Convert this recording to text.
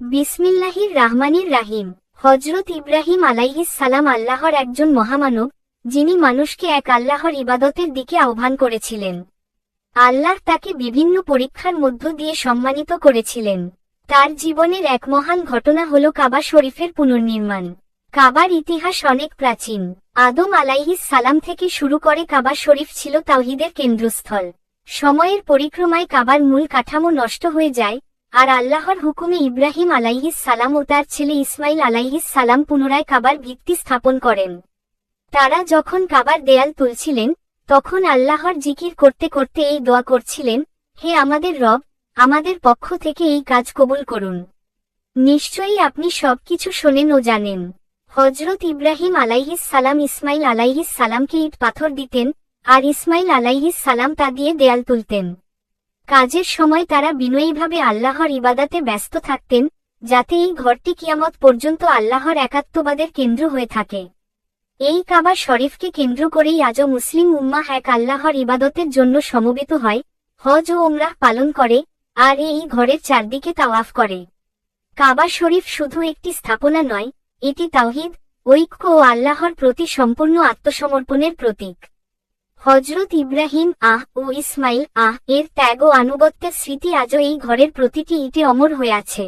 বিসমিল্লাহির রাহমানির রাহিম হজরত ইব্রাহিম আলাইহিস সালাম আল্লাহর একজন মহামানব, যিনি মানুষকে এক আল্লাহর ইবাদতের দিকে আহ্বান করেছিলেন। আল্লাহ তাকে বিভিন্ন পরীক্ষার মধ্য দিয়ে সম্মানিত করেছিলেন। তার জীবনের এক মহান ঘটনা হল কাবা শরীফের পুনর্নির্মাণ। কাবার ইতিহাস অনেক প্রাচীন। আদম আলাইহিস সালাম থেকে শুরু করে কাবা শরীফ ছিল তাওহিদের কেন্দ্রস্থল। সময়ের পরিক্রমায় কাবার মূল কাঠামো নষ্ট হয়ে যায় আর আল্লাহর হুকুমে ইব্রাহিম আলাইহিস সালাম ও তার ছেলে ইসমাইল আলাইহিস সালাম পুনরায় কাবার ভিত্তি স্থাপন করেন। তারা যখন কাবার দেয়াল তুলছিলেন, তখন আল্লাহর জিকির করতে করতে এই দোয়া করছিলেন, হে আমাদের রব, আমাদের পক্ষ থেকে এই কাজ কবুল করুন। নিশ্চয়ই আপনি সবকিছু শোনেন ও জানেন। হজরত ইব্রাহিম আলাইহিস সালাম ইসমাইল আলাইহিস সালামকে ইট পাথর দিতেন, আর ইসমাইল আলাইহিস সালাম তা দিয়ে দেয়াল তুলতেন। কাজের সময় তারা বিনয়ীভাবে আল্লাহর ইবাদাতে ব্যস্ত থাকতেন, যাতে এই ঘরটি কিয়ামত পর্যন্ত আল্লাহর একাত্মবাদের কেন্দ্র হয়ে থাকে। এই কাবা শরীফকে কেন্দ্র করেই আজও মুসলিম উম্মাহ এক আল্লাহর ইবাদতের জন্য সমবেত হয়, হজ ও ওমরাহ পালন করে, আর এই ঘরের চারদিকে তাওয়াফ করে। কাবা শরীফ শুধু একটি স্থাপনা নয়, এটি তাওহিদ, ঐক্য ও আল্লাহর প্রতি সম্পূর্ণ আত্মসমর্পণের প্রতীক। হজরত ইব্রাহিম আহ ও ইসমাইল আহ এর ত্যাগ ও আনুগত্যের স্মৃতি আজও এই ঘরের প্রতিটি ইটে অমর হয়ে আছে।